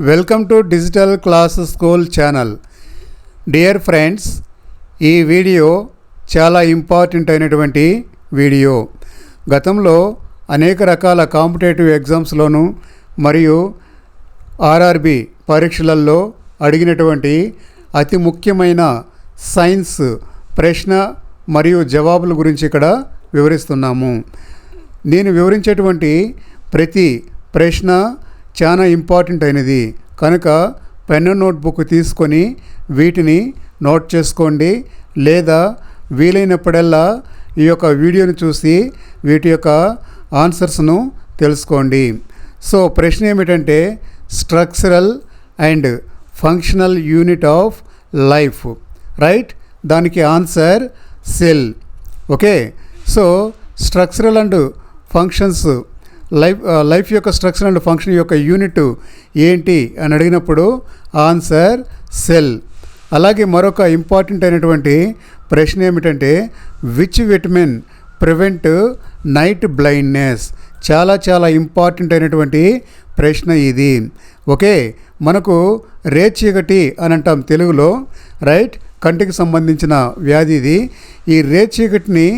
Welcome to digital class school channel. Dear friends ఈ video చాలా important అయినటువంటి video. గతంలో అనేక రకాల కాంపిటేటివ్ ఎగ్జామ్స్లోనూ మరియు ఆర్ఆర్బి పరీక్షలలో అడిగినటువంటి అతి ముఖ్యమైన సైన్స్ ప్రశ్న మరియు జవాబుల గురించి ఇక్కడ వివరిస్తున్నాము. నేను వివరించేటువంటి ప్రతి ప్రశ్న చాలా ఇంపార్టెంట్ అయినది. కనుక పెన్ను నోట్బుక్ తీసుకొని వీటిని నోట్ చేసుకోండి. లేదా వీలైనప్పుడల్లా ఈ యొక్క వీడియోని చూసి వీటి యొక్క ఆన్సర్స్ను తెలుసుకోండి. సో ప్రశ్న ఏమిటంటే structural and functional unit of life. Right? దానికి answer cell. Okay? So structural and functions life life యొక్క స్ట్రక్చర్ అండ్ ఫంక్షన్ యొక్క యూనిట్ ఏంటి అని అడిగినప్పుడు ఆన్సర్ సెల్. అలాగే మరొక ఇంపార్టెంట్ అయినటువంటి ప్రశ్న ఏమిటంటే which vitamin prevent night blindness చాలా చాలా ఇంపార్టెంట్ అయినటువంటి ప్రశ్న ఇది. ఓకే మనకు రేచీకటి అని అంటాం తెలుగులో రైట్? కంటికి సంబంధించిన వ్యాధి ఇది. ఈ రేచీకటిని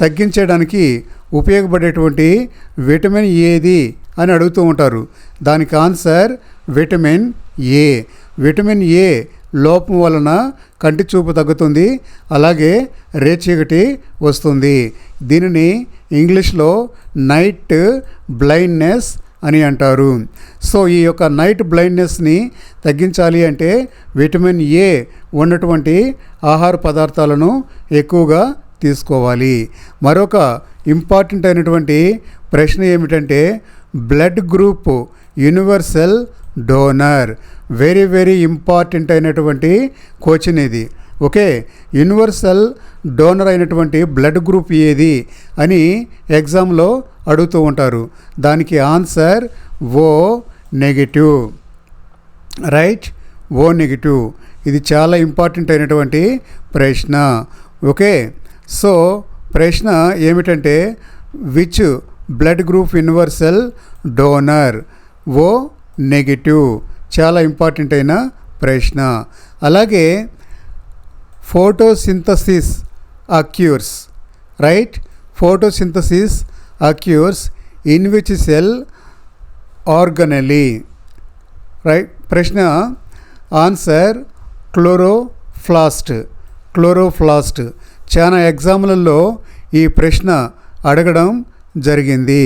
తగ్గించడానికి ఉపయోగపడేటువంటి విటమిన్ ఏది అని అడుగుతూ ఉంటారు. దానికి answer vitamin A. Vitamin A లోపం వలన కంటి చూపు తగ్గుతుంది అలాగే రేచీకటి వస్తుంది. దీనిని ఇంగ్లీష్లో నైట్ బ్లైండ్నెస్ అని అంటారు. సో ఈ యొక్క నైట్ బ్లైండ్నెస్ని తగ్గించాలి అంటే విటమిన్ ఏ ఉన్నటువంటి ఆహార పదార్థాలను ఎక్కువగా తీసుకోవాలి. మరొక ఇంపార్టెంట్ అయినటువంటి ప్రశ్న ఏమిటంటే blood group universal donor. Very very important అయినటువంటి క్వశ్చన్ ఇది. ఓకే యూనివర్సల్ డోనర్ అయినటువంటి బ్లడ్ గ్రూప్ ఏది అని ఎగ్జామ్లో అడుగుతూ ఉంటారు. దానికి answer O negative. Right O negative. ఇది చాలా ఇంపార్టెంట్ అయినటువంటి ప్రశ్న. ఓకే సో ప్రశ్న ఏమిటంటే which blood group universal donor O negative చాలా ఇంపార్టెంట్ అయిన ప్రశ్న. అలాగే photosynthesis occurs right photosynthesis occurs in which cell organelle right ప్రశ్న ఆన్సర్ క్లోరోఫ్లాస్ట్ క్లోరోఫ్లాస్ట్ చాలా ఎగ్జామ్లలో ఈ ప్రశ్న అడగడం జరిగింది.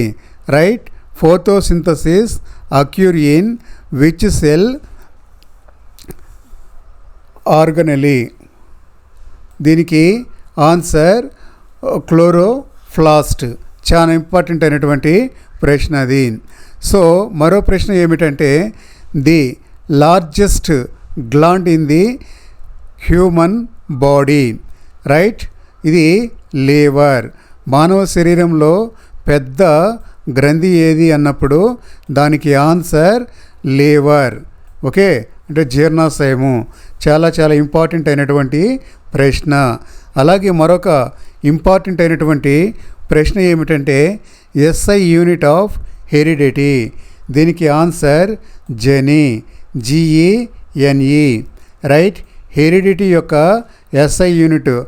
Right photosynthesis occur in which cell organelle? దీనికి ఆన్సర్ క్లోరోఫ్లాస్ట్. చాలా ఇంపార్టెంట్ అయినటువంటి ప్రశ్న అది. సో మరో ప్రశ్న ఏమిటంటే the largest gland in the human body. Right ఇది లీవర్. మానవ శరీరంలో పెద్ద గ్రంథి ఏది అన్నప్పుడు దానికి ఆన్సర్ లీవర్. ఓకే? అంటే జీర్ణాశయము. చాలా చాలా ఇంపార్టెంట్ అయినటువంటి ప్రశ్న. అలాగే మరొక ఇంపార్టెంట్ అయినటువంటి ప్రశ్న ఏమిటంటే ఎస్ఐ యూనిట్ ఆఫ్ హెరిడిటీ. దీనికి answer gene. G E N E right? Heredity యొక్క ఎస్ఐ యూనిట్.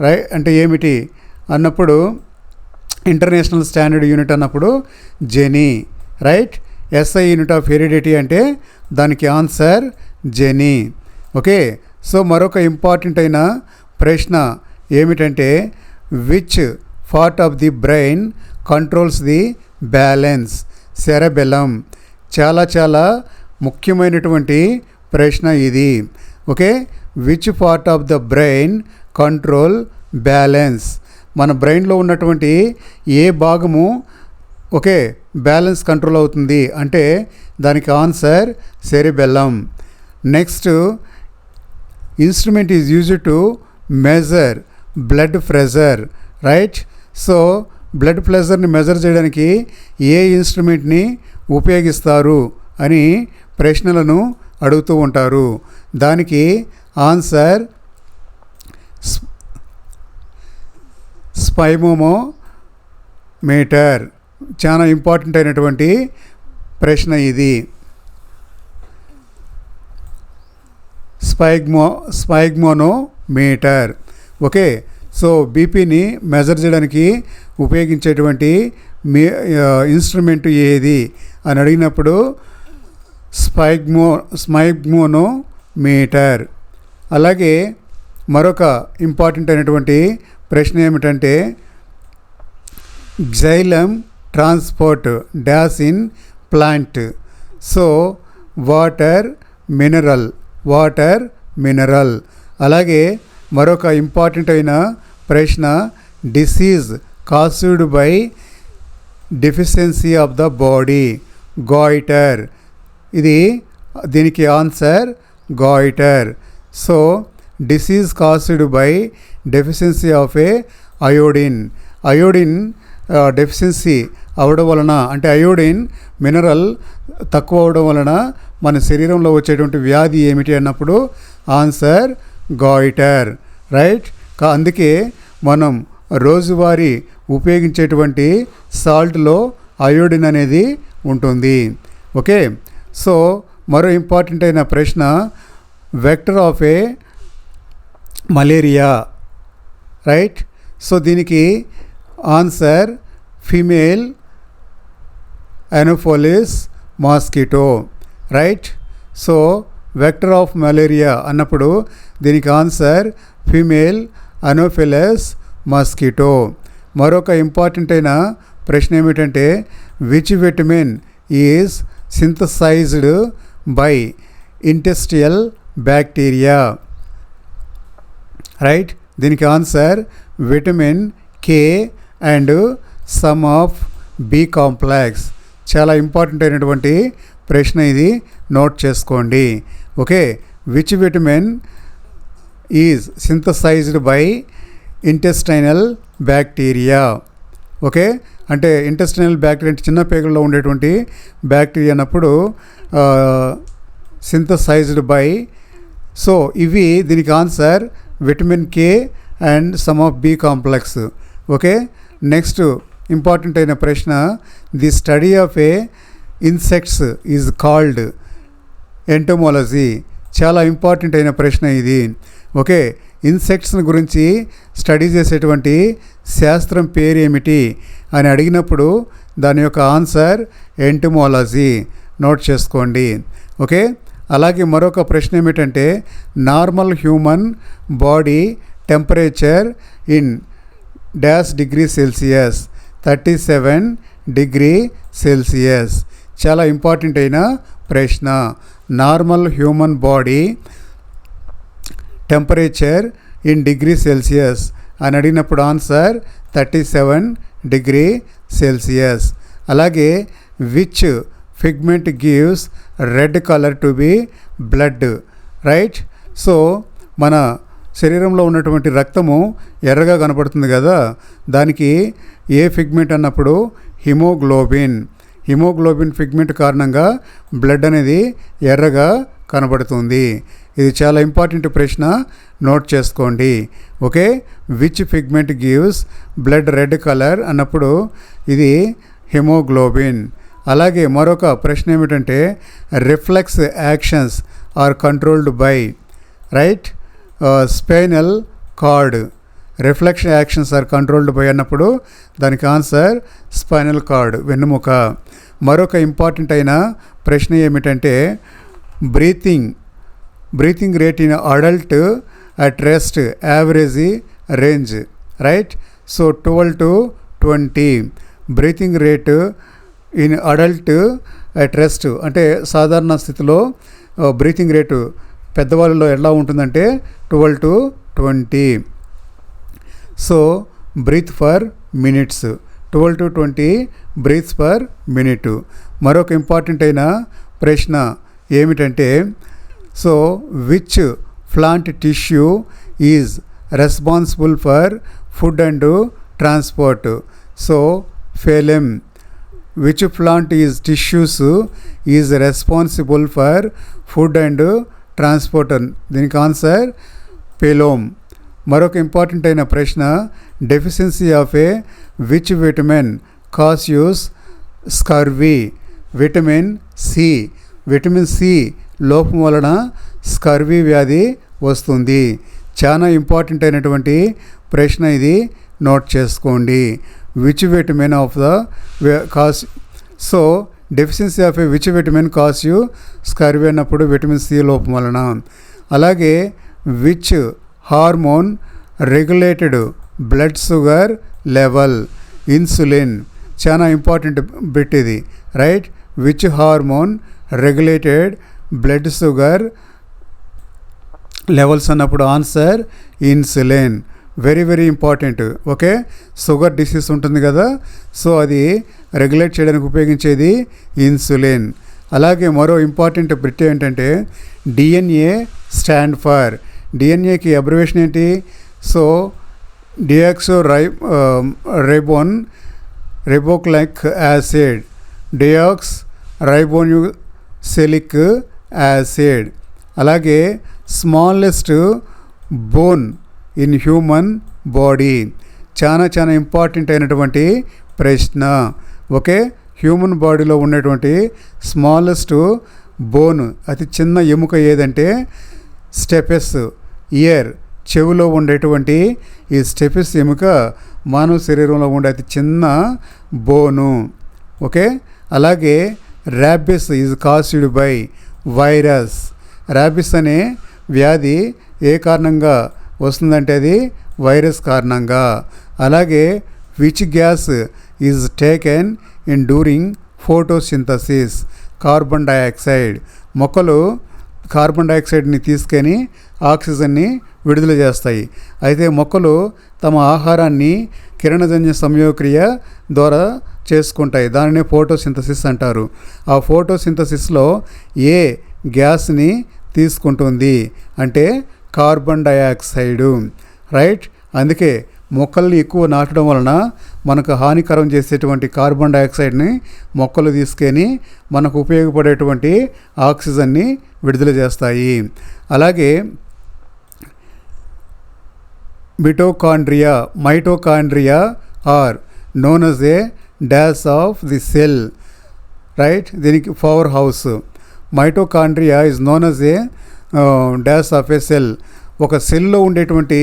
రై అంటే ఏమిటి? అన్నప్పుడు ఇంటర్నేషనల్ స్టాండర్డ్ యూనిట్ అన్నప్పుడు gene right? SI unit of heredity అంటే దానికి ఆన్సర్ జెనీ. ఓకే? సో మరొక ఇంపార్టెంట్ అయిన ప్రశ్న ఏమిటంటే which part of the brain controls the balance? Cerebellum. చాలా చాలా ముఖ్యమైనటువంటి ప్రశ్న ఇది. Okay? Which part of the brain control balance. మన బ్రెయిన్లో ఉన్నటువంటి ఏ భాగము ఓకే బ్యాలెన్స్ కంట్రోల్ అవుతుంది అంటే దానికి answer cerebellum. Next instrument is use to measure blood pressure right? So blood ప్రెషర్ని measure చేయడానికి ఏ ఇన్స్ట్రుమెంట్ని ఉపయోగిస్తారు అని ప్రశ్నలను అడుగుతూ ఉంటారు. దానికి ఆన్సర్ స్పైమోమో మీటర్. చాలా ఇంపార్టెంట్ అయినటువంటి ప్రశ్న ఇది. స్పైగ్మో స్పైగ్మోనోమీటర్. ఓకే సో బీపీని మెజర్ చేయడానికి ఉపయోగించేటువంటి మీ ఇన్స్ట్రుమెంట్ ఏది? అని అడిగినప్పుడు స్పైగ్మో స్మైగ్మోనోమీటర్. అలాగే మరొక ఇంపార్టెంట్ అయినటువంటి ప్రశ్న ఏమిటంటే xylem transport dash in plant. So water mineral water mineral. అలాగే మరొక ఇంపార్టెంట్ అయిన ప్రశ్న disease caused by deficiency of the body goitre. ఇది దీనికి answer goitre. So disease caused by deficiency of a iodine iodine deficiency అవడం వలన అంటే iodine mineral తక్కువ అవడం వలన మన శరీరంలో వచ్చేటువంటి వ్యాధి ఏమిటి అన్నప్పుడు ఆన్సర్ గాయిటర్ రైట్? కా అందుకే మనం రోజువారీ ఉపయోగించేటువంటి సాల్ట్లో అయోడిన్ అనేది ఉంటుంది. ఓకే? సో మరో ఇంపార్టెంట్ అయిన ప్రశ్న vector of a malaria right so దీనికి answer female anopheles mosquito right so vector of malaria అన్నప్పుడు దీనికి ఆన్సర్ ఫీమేల్ అనోఫిలస్ మాస్కిటో మరొక ఇంపార్టెంట్ అయిన ప్రశ్న ఏమిటంటే which vitamin is synthesised by intestinal bacteria right దీనికి answer vitamin K and some of B complex. చాలా important అయినటువంటి ప్రశ్న ఇది. నోట్ చేసుకోండి. Okay. Which vitamin is synthesised by intestinal bacteria? Okay. అంటే ఇంటెస్టైనల్ బ్యాక్టీరియా అంటే చిన్న పేగుల్లో ఉండేటువంటి బ్యాక్టీరియా అన్నప్పుడు సింథసైజ్డ్ బై సో ఇవి దీనికి answer vitamin K and some of B complex okay next important అయిన ప్రశ్న the study of a insects is called entomology చాలా ఇంపార్టెంట్ అయిన ప్రశ్న ఇది. ఓకే ఇన్సెక్ట్స్ని గురించి స్టడీ చేసేటువంటి శాస్త్రం పేరు ఏమిటి అని అడిగినప్పుడు దాని యొక్క ఆన్సర్ ఎంటోమాలజీ నోట్ చేసుకోండి. ఓకే అలాగే మరొక ప్రశ్న ఏమిటంటే normal human body temperature in dash degree Celsius thirty seven degree Celsius. చాలా ఇంపార్టెంట్ అయిన ప్రశ్న. Normal human body temperature in degree Celsius అని అడిగినప్పుడు answer thirty seven degree Celsius. అలాగే which pigment gives red colour to the blood right? So మన శరీరంలో ఉన్నటువంటి రక్తము ఎర్రగా కనపడుతుంది కదా? దానికి ఏ ఫిగ్మెంట్ అన్నప్పుడు హిమోగ్లోబిన్. హిమోగ్లోబిన్ ఫిగ్మెంట్ కారణంగా బ్లడ్ అనేది ఎర్రగా కనబడుతుంది. ఇది చాలా ఇంపార్టెంట్ ప్రశ్న. నోట్ చేసుకోండి. Okay? Which pigment gives blood red colour అన్నప్పుడు ఇది హిమోగ్లోబిన్. అలాగే మరొక ప్రశ్న ఏమిటంటే reflex actions are controlled by right? Spinal cord reflection actions are controlled by అన్నప్పుడు దానికి ఆన్సర్ స్పైనల్ కార్డ్ వెన్నుముక. మరొక ఇంపార్టెంట్ అయిన ప్రశ్న ఏమిటంటే breathing breathing rate in adult at rest average range right? So twelve to twenty. Breathing rate in adult at rest. అంటే సాధారణ స్థితిలో బ్రీతింగ్ రేటు పెద్దవాళ్ళలో ఎలా ఉంటుందంటే twelve to twenty. So breath for minutes. Twelve to twenty breaths per minute. మరొక important అయిన ప్రశ్న ఏమిటంటే so which plant tissue is responsible for food and transport so phloem which plant is tissues is responsible for food and transportation దీనికి answer phloem మరొక important అయిన ప్రశ్న deficiency of a which vitamin causes scurvy vitamin C vitamin C లోపం వలన scurvy వ్యాధి వస్తుంది. చాలా important అయినటువంటి ప్రశ్న ఇది. నోట్ చేసుకోండి. Which vitamin of the cause so deficiency of a which vitamin causes scurvy అన్నప్పుడు విటమిన్ సి లోపం వలన. అలాగే which hormone regulated blood sugar level insulin చాలా ఇంపార్టెంట్ బిట్ ఇది. Right which hormone regulated blood sugar levels అన్నప్పుడు answer insulin very very important. Okay? Sugar disease ఉంటుంది కదా so అది రెగ్యులేట్ చేయడానికి ఉపయోగించేది ఇన్సులిన్. అలాగే మరో ఇంపార్టెంట్ బ్రిట్ ఏంటంటే డిఎన్ఏ స్టాండ్ ఫర్. డిఎన్ఏకి అబ్రివేషన్ ఏంటి? So deoxyribonucleic acid deoxyribonucleic acid అలాగే smallest bone in human body చాలా చాలా ఇంపార్టెంట్ అయినటువంటి ప్రశ్న. ఓకే? హ్యూమన్ బాడీలో ఉన్నటువంటి స్మాలెస్ట్ బోన్ అతి చిన్న ఎముక ఏదంటే స్టెపెస్ ఇయర్ చెవిలో ఉండేటువంటి ఈ స్టెపిస్ ఎముక మానవ శరీరంలో ఉండే అతి చిన్న బోను ఓకే? అలాగే rabies is caused by virus rabies అనే వ్యాధి ఏ కారణంగా వస్తుందంటే అది వైరస్ కారణంగా. అలాగే which gas is taken in during photosynthesis carbon dioxide మొక్కలు కార్బన్ డయాక్సైడ్ని తీసుకొని ఆక్సిజన్ని విడుదల చేస్తాయి. అయితే మొక్కలు తమ ఆహారాన్ని కిరణజన్య సంయోక్రియ ద్వారా చేసుకుంటాయి. దానినే ఫోటోసింథసిస్ అంటారు. ఆ ఫోటోసింథసిస్లో ఏ గ్యాస్ని తీసుకుంటుంది? అంటే కార్బన్ డయాక్సైడు. రైట్? అందుకే మొక్కల్ని ఎక్కువ నాటడం వలన మనకు హానికరం చేసేటువంటి కార్బన్ డయాక్సైడ్ని మొక్కలు తీసుకొని మనకు ఉపయోగపడేటువంటి ఆక్సిజన్ని విడుదల చేస్తాయి. అలాగే mitochondria mitochondria are known as a dash of the cell. Right? దీనికి powerhouse. Mitochondria is known as a dash of a cell. ఒక సెల్లో ఉండేటువంటి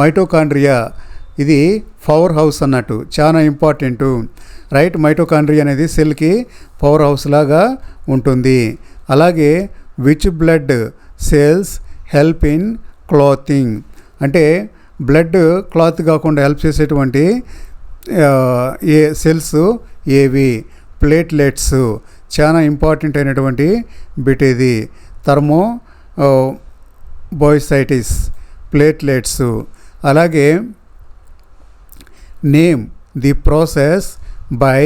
మైటోకాండ్రియా ఇది పవర్ హౌస్ అన్నట్టు చాలా ఇంపార్టెంటు. రైట్ మైటోకాండ్రియా అనేది సెల్కి పవర్ హౌస్ లాగా ఉంటుంది. అలాగే which blood cells help in clotting. అంటే బ్లడ్ క్లాత్ కాకుండా హెల్ప్ చేసేటువంటి ఏ సెల్స్ ఏవి? ప్లేట్లెట్స్. చాలా ఇంపార్టెంట్ అయినటువంటి బిట్ ఇది. థర్మో బోయిసైటిస్ ప్లేట్లెట్స్ అలాగే name the process by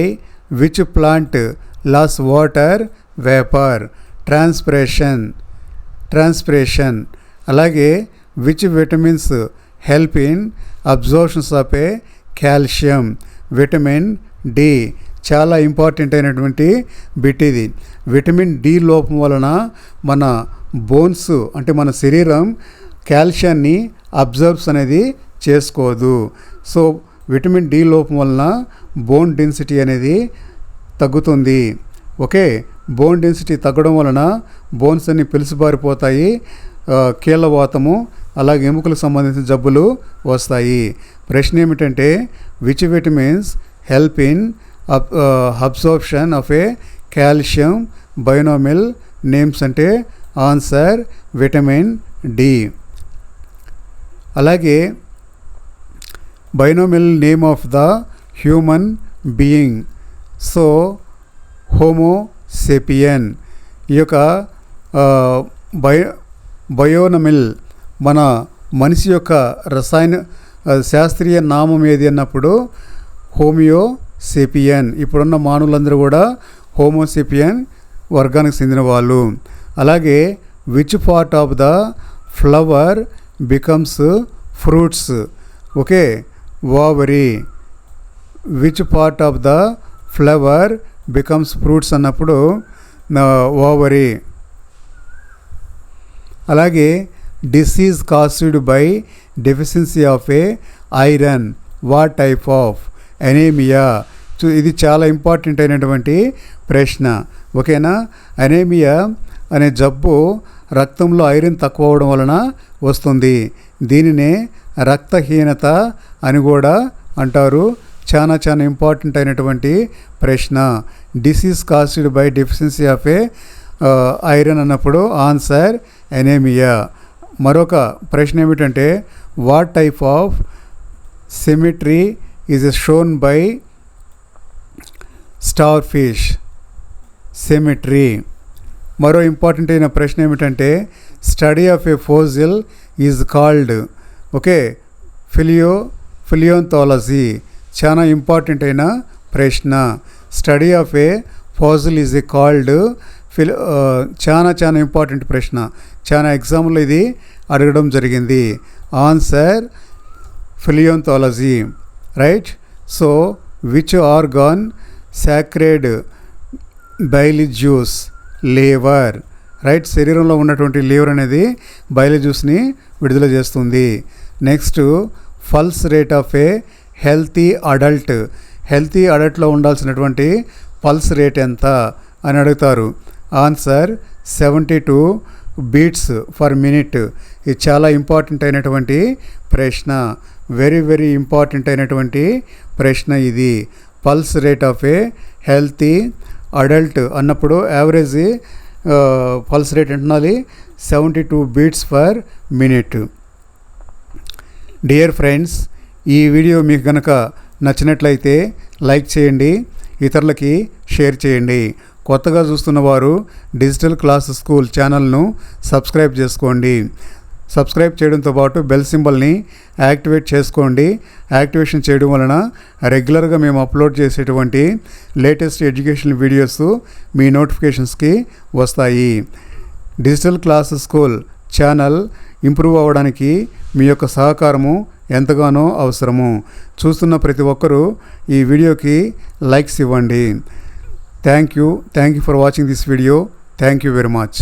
which plant loss water vapour transpiration transpiration అలాగే which vitamins help in absorptions of a calcium vitamin D చాలా ఇంపార్టెంట్ అయినటువంటి బిట్ ఇది విటమిన్ డి లోపం వలన మన బోన్స్ అంటే మన శరీరం కాల్షియాన్ని అబ్జర్బ్స్ అనేది చేసుకోదు. సో విటమిన్ డి లోపం వలన బోన్ డెన్సిటీ అనేది తగ్గుతుంది. ఓకే? బోన్ డెన్సిటీ తగ్గడం వలన బోన్స్ అన్ని పిలుసుబారిపోతాయి కీళ్ళవాతము అలాగే ఎముకలకు సంబంధించిన జబ్బులు వస్తాయి. ప్రశ్న ఏమిటంటే which vitamins help in absorption of a calcium binomial names అంటే ఆన్సర్ విటమిన్ డి. అలాగే binomial name of the human being. So homo sapien ఈ యొక్క బయో బయోనమిల్ మన మనిషి యొక్క రసాయన శాస్త్రీయ నామం ఏది అన్నప్పుడు హోమియో సెపియన్. ఇప్పుడున్న మానవులందరూ కూడా హోమోసెపియన్ వర్గానికి చెందిన వాళ్ళు. అలాగే which part of the flower becomes fruits okay ovary which part of the flower becomes fruits అన్నప్పుడు ఓవరీ అలాగే disease caused by deficiency of a iron what type of anaemia ఇది చాలా ఇంపార్టెంట్ అయినటువంటి ప్రశ్న. ఓకేనా అనేమియా అనే జబ్బు రక్తంలో ఐరన్ తక్కువ అవడం వలన వస్తుంది. దీనినే రక్తహీనత అని కూడా అంటారు. చాలా చాలా ఇంపార్టెంట్ అయినటువంటి ప్రశ్న. Disease caused by deficiency of a iron అన్నప్పుడు ఆన్సర్ ఎనేమియా? మరొక ప్రశ్న ఏమిటంటే what type of symmetry is shown by star fish? Symmetry. మరో ఇంపార్టెంట్ అయిన ప్రశ్న ఏమిటంటే study of a fossil is called okay phileo palaeontology చాలా ఇంపార్టెంట్ అయిన ప్రశ్న. Study of a fossil is a called fill చాలా చాలా ఇంపార్టెంట్ ప్రశ్న. చాలా ఎగ్జామ్లో ఇది అడగడం జరిగింది. Answer palaeontology right? So which organ secreted bile juice liver. Right? శరీరంలో ఉన్నటువంటి లేవర్ అనేది బయలు జ్యూస్ని విడుదల చేస్తుంది. Next pulse rate of a healthy adult. Healthy అడల్ట్లో ఉండాల్సినటువంటి పల్స్ రేట్ ఎంత అని అడుగుతారు. Answer seventy two beats per minute. ఇది చాలా ఇంపార్టెంట్ అయినటువంటి ప్రశ్న. వెరీ వెరీ ఇంపార్టెంట్ అయినటువంటి ప్రశ్న ఇది. Pulse rate of a healthy adult అన్నప్పుడు average pulse rate ఎంటున్నాలి seventy two beats per minute. Dear friends ఈ వీడియో మీకు కనుక నచ్చినట్లయితే లైక్ చేయండి ఇతరులకి షేర్ చేయండి. కొత్తగా చూస్తున్న వారు డిజిటల్ క్లాస్ స్కూల్ ఛానల్ను సబ్స్క్రైబ్ చేసుకోండి. సబ్స్క్రైబ్ చేయడంతో పాటు బెల్ సింబల్ని యాక్టివేట్ చేసుకోండి. యాక్టివేషన్ చేయడం వలన రెగ్యులర్గా మేము అప్లోడ్ చేసేటువంటి లేటెస్ట్ ఎడ్యుకేషన్ వీడియోస్ మీ నోటిఫికేషన్స్కి వస్తాయి. Digital class school channel improve అవ్వడానికి మీ యొక్క సహకారము ఎంతగానో అవసరము. చూస్తున్న ప్రతి ఒక్కరూ ఈ వీడియోకి లైక్స్ ఇవ్వండి. Thank you. Thank you for watching this video. Thank you very much.